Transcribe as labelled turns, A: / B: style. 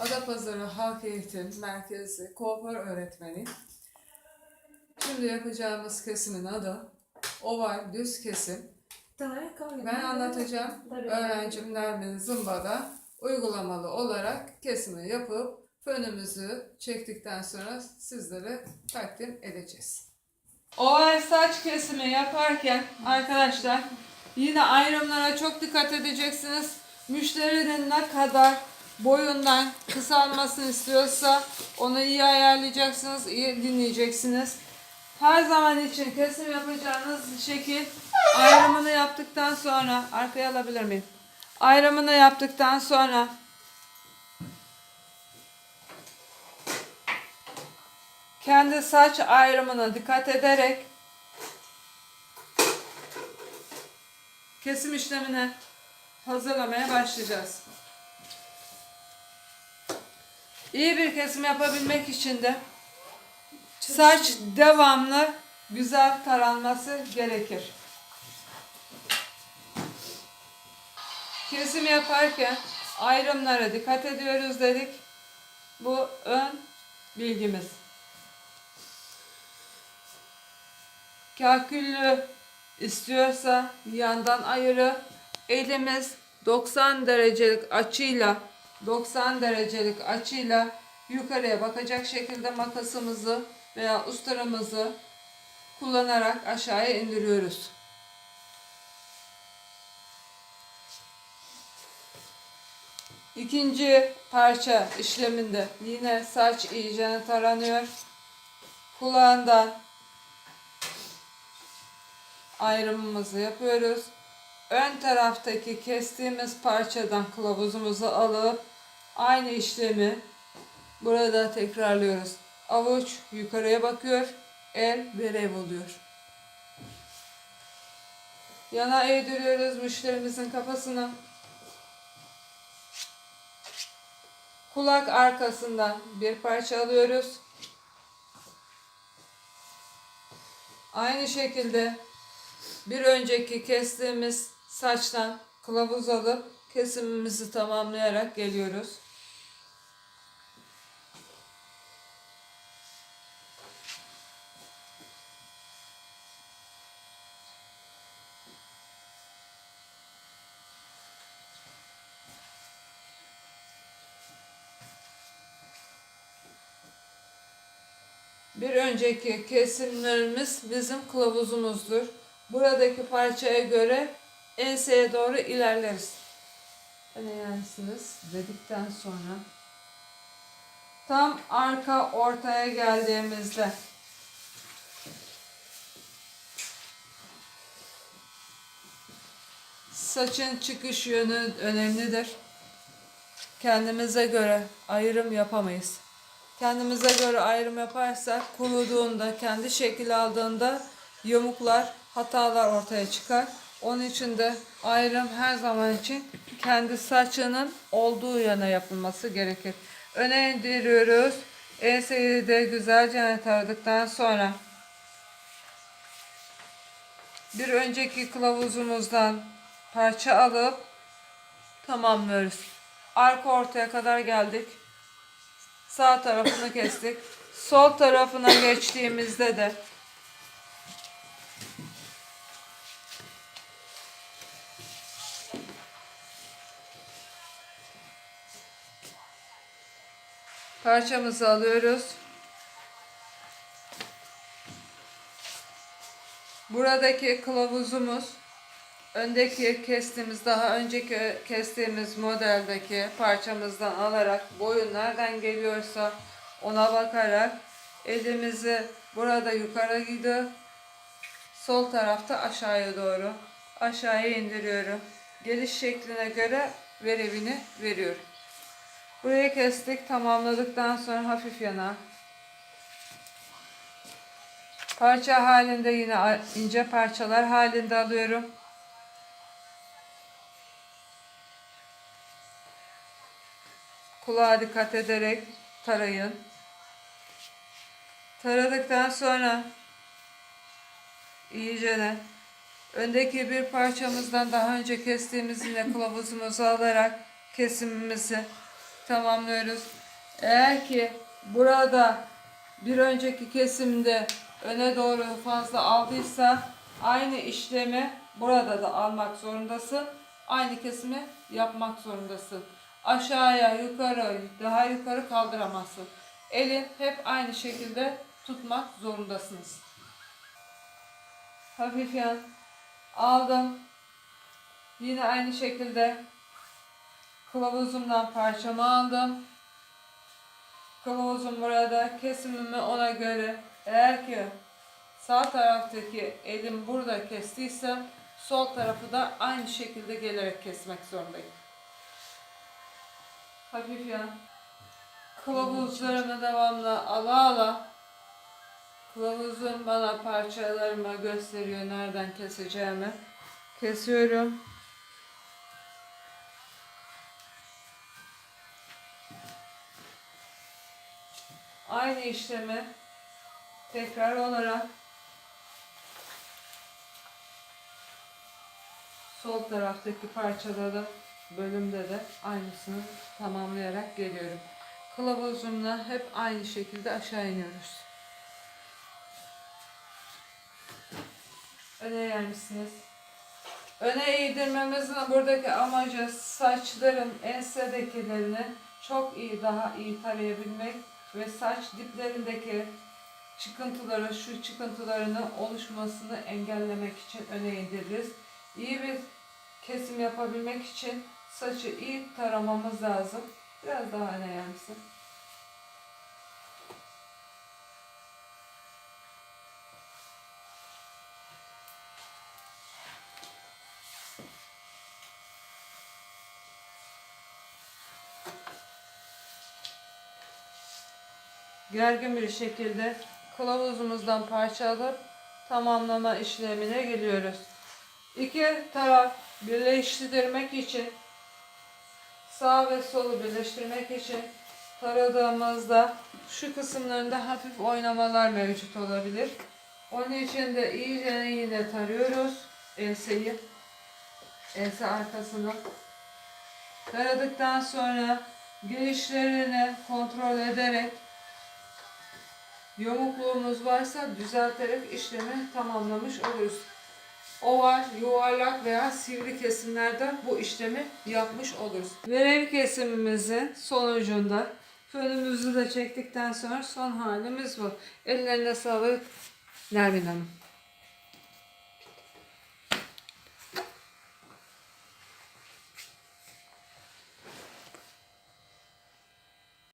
A: Adapazarı Halk Eğitim Merkezi kuaför öğretmeni. Şimdi yapacağımız kesimin adı oval düz kesim. Ben anlatacağım. Öğrencim Nermin Zımba'da uygulamalı olarak kesimi yapıp fönümüzü çektikten sonra sizlere takdim edeceğiz. Oval saç kesimi yaparken arkadaşlar yine ayrımlara çok dikkat edeceksiniz. Müşterinin ne kadar boyundan kısalmasını istiyorsa onu iyi ayarlayacaksınız, iyi dinleyeceksiniz. Her zaman için kesim yapacağınız şekil ayrımını yaptıktan sonra arkaya alabilir miyim? Ayrımını yaptıktan sonra kendi saç ayrımına dikkat ederek kesim işlemine hazırlamaya başlayacağız. İyi bir kesim yapabilmek için de saç devamlı güzel taranması gerekir. Kesim yaparken ayrımlara dikkat ediyoruz dedik. Bu ön bilgimiz. Kaküllü istiyorsa yandan ayırı elimiz 90 derecelik açıyla 90 derecelik açıyla yukarıya bakacak şekilde makasımızı veya usturamızı kullanarak aşağıya indiriyoruz. İkinci parça işleminde yine saç iyicene taranıyor. Kulağından ayrımımızı yapıyoruz. Ön taraftaki kestiğimiz parçadan kılavuzumuzu alıp aynı işlemi burada tekrarlıyoruz. Avuç yukarıya bakıyor, el verev oluyor. Yana eğdiriyoruz müşterimizin kafasını. Kulak arkasından bir parça alıyoruz. Aynı şekilde bir önceki kestiğimiz saçtan kılavuz alıp kesimimizi tamamlayarak geliyoruz. Bir önceki kesimlerimiz bizim kılavuzumuzdur. Buradaki parçaya göre enseye doğru ilerleriz. Deneyersiniz dedikten sonra tam arka ortaya geldiğimizde saçın çıkış yönü önemlidir. Kendimize göre ayrım yapamayız. Kendimize göre ayrım yaparsak kuruduğunda, kendi şekil aldığında yamuklar, hatalar ortaya çıkar. Onun için de ayrım her zaman için kendi saçının olduğu yana yapılması gerekir. Öne indiriyoruz. Enseyi de güzelce taradıktan sonra bir önceki kılavuzumuzdan parça alıp tamamlıyoruz. Arka ortaya kadar geldik. Sağ tarafını kestik. Sol tarafına geçtiğimizde de parçamızı alıyoruz. Buradaki kılavuzumuz öndeki kestiğimiz daha önceki kestiğimiz modeldeki parçamızdan alarak boyun nereden geliyorsa ona bakarak elimizi burada yukarı gidiyor. Sol tarafta aşağıya doğru aşağıya indiriyorum. Geliş şekline göre verevini veriyorum. Burayı kestik. Tamamladıktan sonra hafif yana. Parça halinde yine ince parçalar halinde alıyorum. Kulağa dikkat ederek tarayın. Taradıktan sonra iyicene öndeki bir parçamızdan daha önce kestiğimiz yine kılavuzumuzu alarak kesimimizi tamamlıyoruz. Eğer ki burada bir önceki kesimde öne doğru fazla aldıysa aynı işlemi burada da almak zorundasın. Aynı kesimi yapmak zorundasın. Aşağıya, yukarı, daha yukarı kaldıramazsın. Elin hep aynı şekilde tutmak zorundasınız. Hafif yan aldım. Yine aynı şekilde kılavuzumdan parçamı aldım. Kılavuzum burada kesimimi ona göre eğer ki sağ taraftaki elim burada kestiysem sol tarafı da aynı şekilde gelerek kesmek zorundayım. Hafif yan. Kılavuzlarımı devamlı ala ala kılavuzum bana parçalarımı gösteriyor nereden keseceğimi. Kesiyorum. Aynı işlemi tekrar olarak sol taraftaki parçada da bölümde de aynısını tamamlayarak geliyorum. Kılavuzumla hep aynı şekilde aşağı iniyoruz. Öne yer misiniz? Öne eğdirmemizin buradaki amacı saçların ensedekilerini çok iyi daha iyi tarayabilmek ve saç diplerindeki çıkıntıları, şu çıkıntılarının oluşmasını engellemek için öne eğdiririz. İyi bir kesim yapabilmek için saçı iyi taramamız lazım. Biraz daha öne misin? gergin bir şekilde kılavuzumuzdan parça alıp tamamlama işlemine geliyoruz. İki taraf birleştirmek için sağ ve solu birleştirmek için taradığımızda şu kısımlarında hafif oynamalar mevcut olabilir. Onun için de iyice yine tarıyoruz enseyi. Ense arkasını. Taradıktan sonra girişlerini kontrol ederek yamukluğumuz varsa düzelterek işlemi tamamlamış oluruz. Oval, yuvarlak veya sivri kesimlerde bu işlemi yapmış oluruz. Verev kesimimizin sonucunda fönümüzü de çektikten sonra son halimiz bu. Ellerine sağlık Nermin Hanım.